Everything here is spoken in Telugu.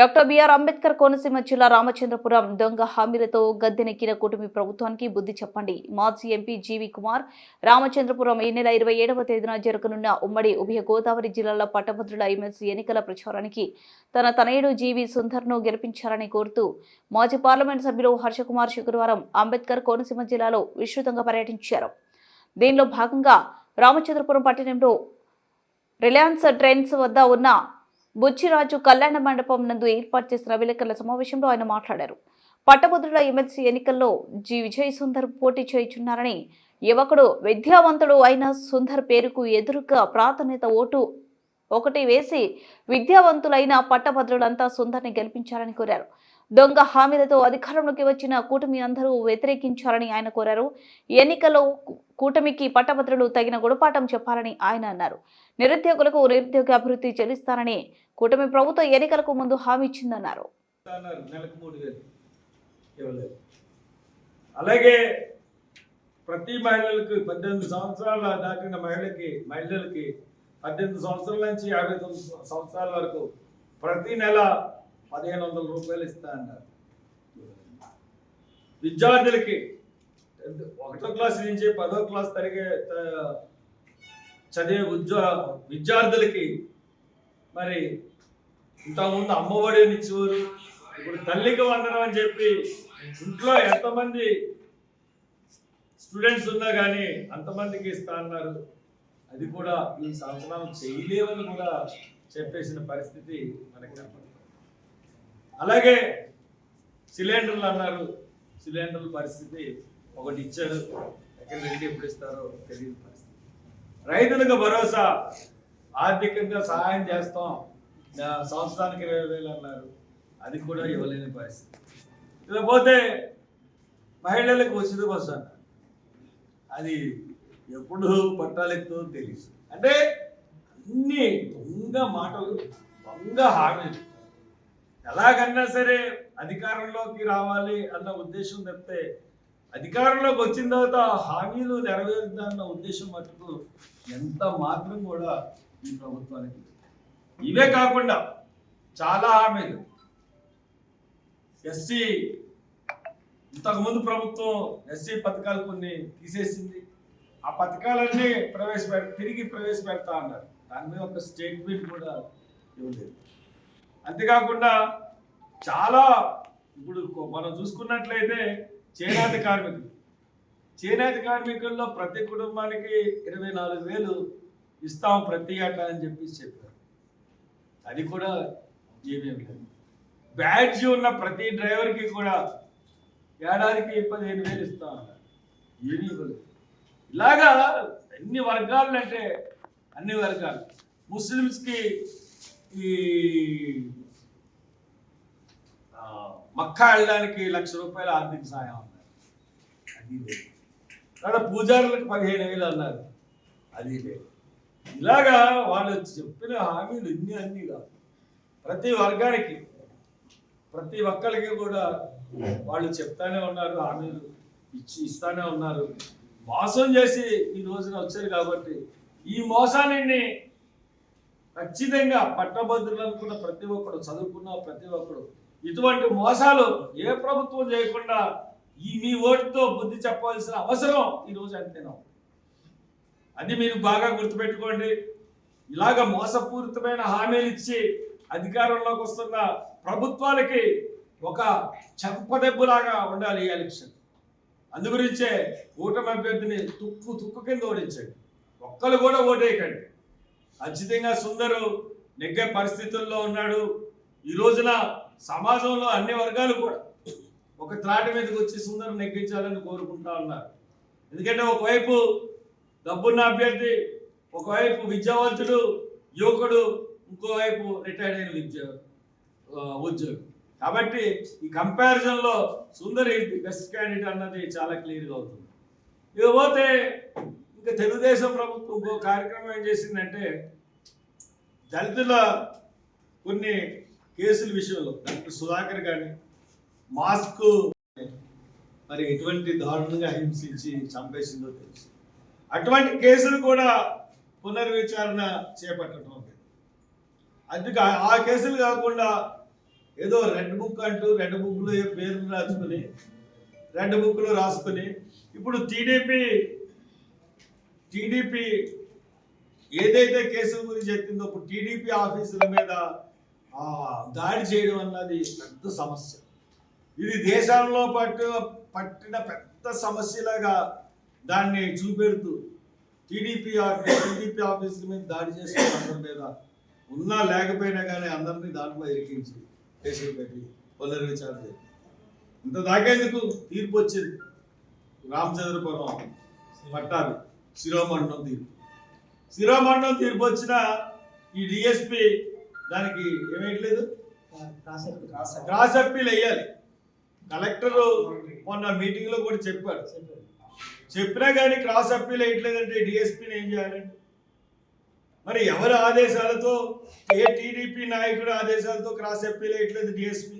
డాక్టర్ బిఆర్ అంబేద్కర్ కోనసీమ జిల్లా రామచంద్రపురం దొంగ హామీలతో గద్దెనెక్కిన కూటమి ప్రభుత్వానికి బుద్ధి చెప్పండి. మాజీ ఎంపీ జీవి కుమార్ రామచంద్రపురం ఈ నెల ఇరవై ఏడవ తేదీన జరగనున్న ఉమ్మడి ఉభయ గోదావరి జిల్లాల పట్టభద్రుల ఎమ్మెల్సీ ఎన్నికల ప్రచారానికి తన తనయుడు జీవి సుందర్ను గెలిపించాలని కోరుతూ మాజీ పార్లమెంట్ సభ్యులు హర్షకుమార్ శుక్రవారం అంబేద్కర్ కోనసీమ జిల్లాలో విస్తృతంగా పర్యటించారు. దీనిలో భాగంగా రామచంద్రపురం పట్టణంలో రిలయన్స్ ట్రెండ్స్ వద్ద ఉన్న బుచ్చిరాజు కళ్యాణ మండపం నందు ఏర్పాటు చేసిన విలేకరుల సమావేశంలో ఆయన మాట్లాడారు. పట్టభద్రుల ఎమ్మెల్సీ ఎన్నికల్లో జి. విజయ్ సుందర్ పోటీ చేయుచున్నారని యువకుడు విద్యావంతుడు అయిన సుందర్ పేరుకు ఎదురుగా ప్రాధాన్యత ఓటు ఒకటి వేసి విద్యావంతులైన పట్టభద్రులంతా సుందర్ని గెలిపించాలని కోరారు. దొంగ హామీలతో అధికారంలోకి వచ్చిన కూటమి అందరూ వ్యతిరేకించాలని ఆయన కోరారు. ఎన్నికల్లో కూటమికి పట్టభద్రులు తగిన గుణపాఠం చెప్పాలని ఆయన అన్నారు. నిరుద్యోగులకు నిరుద్యోగ అభివృద్ధి చెల్లిస్తానని కూటమి ప్రభుత్వం ఎన్నికలకు ముందు హామీ ఇచ్చిందన్నారు. అలాగే ప్రతి మహిళలకు పద్దెనిమిది సంవత్సరాల దాటిన మహిళకి మహిళలకి పద్దెనిమిది సంవత్సరాల నుంచి యాభై తొమ్మిది సంవత్సరాల వరకు ప్రతి నెల పదిహేను వందల రూపాయలు ఇస్తా అన్నారు విద్యార్థులకి ఒకటో క్లాస్ నుంచి పదో క్లాస్ తరిగే చదివే ఉద్యో విద్యార్థులకి మరి ఇంతకుముందు అమ్మఒడి ఇచ్చేవారు ఇప్పుడు తల్లికి వందనం అని చెప్పి ఇంట్లో ఎంతమంది స్టూడెంట్స్ ఉన్నా కానీ అంతమందికి ఇస్తా అన్నారు. అది కూడా ఈ సంవత్సరం చేయలేవని కూడా చెప్పేసిన పరిస్థితి మనకి కనపడుతుంది. అలాగే సిలిండర్లు అన్నారు. సిలిండర్ల పరిస్థితి ఒకటి ఇచ్చారు ఎక్కడ రెండు ఎప్పుడు ఇస్తారో తెలియని పరిస్థితి. రైతులకు భరోసా. ఆర్థికంగా సహాయం చేస్తాం. సంవత్సరానికి ఇరవై వేలు అన్నారు. అది కూడా ఇవ్వలేని పరిస్థితి. ఇకపోతే మహిళలకు ఉచిత బస్సు అన్నారు. అది ఎప్పుడు పట్టాలెక్కుతో తెలియదు అంటే అన్ని దొంగ మాటలు దొంగ హామీలు. ఎలాగన్నా సరే అధికారంలోకి రావాలి అన్న ఉద్దేశం తప్పితే అధికారంలోకి వచ్చిన తర్వాత హామీలు నెరవేరుద్దన్న ఉద్దేశం మటుకు ఎంత మాత్రం కూడా ఈ ప్రభుత్వానికి ఇవే కాకుండా చాలా హామీలు. ఎస్సీ ఇంతకుముందు ప్రభుత్వం ఎస్సీ పథకాలు కొన్ని తీసేసింది. ఆ పథకాలన్నీ ప్రవేశపెడ తిరిగి ప్రవేశపెడతా అన్నారు. దాని మీద ఒక స్టేట్మెంట్ కూడా ఇవ్వలేదు. అంతేకాకుండా చాలా ఇప్పుడు మనం చూసుకున్నట్లయితే చేనేత కార్మికులు. చేనేత కార్మికుల్లో ప్రతి కుటుంబానికి ఇరవై నాలుగు వేలు ఇస్తాం ప్రతి ఏటా అని చెప్పేసి చెప్పారు. అది కూడా ఏమేం లేదు. బ్యాడ్జ్ ఉన్న ప్రతి డ్రైవర్కి కూడా ఏడాదికి పదిహేను వేలు ఇస్తాం అన్నారు. ఏమీ ఇవ్వలేదు. ఇలాగా అన్ని వర్గాలంటే అన్ని వర్గాలు. ముస్లిమ్స్కి ఈ మక్కా వెళ్ళడానికి లక్ష రూపాయల ఆర్థిక సహాయం అన్నారు. అది లేదు. తర్వాత పూజారులకు పదిహేను వేలు అన్నారు. అది లేదు. ఇలాగా వాళ్ళు చెప్పిన హామీలు ఇన్ని అన్ని కాదు. ప్రతి వర్గానికి ప్రతి ఒక్కరికి కూడా వాళ్ళు చెప్తానే ఉన్నారు హామీలు ఇచ్చి ఇస్తానే ఉన్నారు. మోసం చేసి ఈ రోజున వచ్చారు కాబట్టి ఈ మోసాన్ని ఖచ్చితంగా పట్టభద్రులు అనుకున్న ప్రతి ఒక్కడు చదువుకున్న ప్రతి ఒక్కడు ఇటువంటి మోసాలు ఏ ప్రభుత్వం చేయకుండా ఈ మీ ఓటుతో బుద్ధి చెప్పవలసిన అవసరం ఈ రోజు అంతేనా? అది మీరు బాగా గుర్తుపెట్టుకోండి. ఇలాగ మోసపూరితమైన హామీలు ఇచ్చి అధికారంలోకి వస్తున్న ప్రభుత్వాలకి ఒక చెంపదెబ్బలాగా ఉండాలి ఈ ఎలక్షన్. అందుగురించే కూటమి అభ్యర్థిని తుక్కు తుక్కు కింద ఓడించండి. ఒక్కరు కూడా ఓటేయకండి. ఖచ్చితంగా సుందరు నెగ్గే పరిస్థితుల్లో ఉన్నాడు. ఈ రోజున సమాజంలో అన్ని వర్గాలు కూడా ఒక త్రాటి మీదకి వచ్చి సుందరం నెగ్గించాలని కోరుకుంటా ఉన్నారు. ఎందుకంటే ఒకవైపు డబ్బున్న అభ్యర్థి ఒకవైపు విద్యావంతుడు యువకుడు ఇంకోవైపు రిటైర్డ్ అయిన విద్య ఉద్యోగి. కాబట్టి ఈ కంపారిజన్లో సుందర్ బెస్ట్ క్యాండిడేట్ అన్నది చాలా క్లియర్గా అవుతుంది. ఇకపోతే ఇంకా తెలుగుదేశం ప్రభుత్వం ఇంకో కార్యక్రమం ఏం చేసిందంటే దళితుల కొన్ని కేసుల విషయంలో డాక్టర్ సుధాకర్ కానీ మాస్క్ మరి ఎటువంటి దారుణంగా హింసించి చంపేసిందో తెలుసు. అటువంటి కేసులు కూడా పునర్విచారణ చేపట్టడం అందుకే ఆ- ఆ కేసులు కాకుండా ఏదో రెడ్ బుక్ అంటూ రెడ్ బుక్లో పేర్లు రాసుకుని రెడ్ బుక్లో రాసుకుని ఇప్పుడు టీడీపీ టీడీపీ ఏదైతే కేసుల గురించి చెప్పిందో ఇప్పుడు టీడీపీ ఆఫీసుల మీద దాడి చేయడం అన్నది పెద్ద సమస్య. ఇది దేశంలో పట్టు పట్టిన పెద్ద సమస్యలాగా దాన్ని చూపెడుతూ టీడీపీ ఆఫీస్ టీడీపీ ఆఫీసుల మీద దాడి చేసిన అందరి మీద ఉన్నా లేకపోయినా కానీ అందరినీ దాంట్లో ఇరికించి కేసులు పెట్టి పునర్విచారణ చేయాలి ఇంత దాకేందుకు తీర్పు వచ్చింది? రామచంద్రపురం పట్టాభి. శిరోమండలం తీర్పు. శిరోమండలం తీర్పు వచ్చిన ఈ డిఎస్పి దానికి ఏమేయట్లేదు? క్రాస్ అప్పీల్ వేయాలి. కలెక్టర్ మొన్న మీటింగ్లో కూడా చెప్పాడు. చెప్పినా కానీ క్రాస్ అప్పీల్ వేయట్లేదంటే డిఎస్పీని ఏం చేయాలండి? మరి ఎవరి ఆదేశాలతో ఏ టీడీపీ నాయకుడి ఆదేశాలతో క్రాస్ అప్పీల్ వేయట్లేదు డిఎస్పీ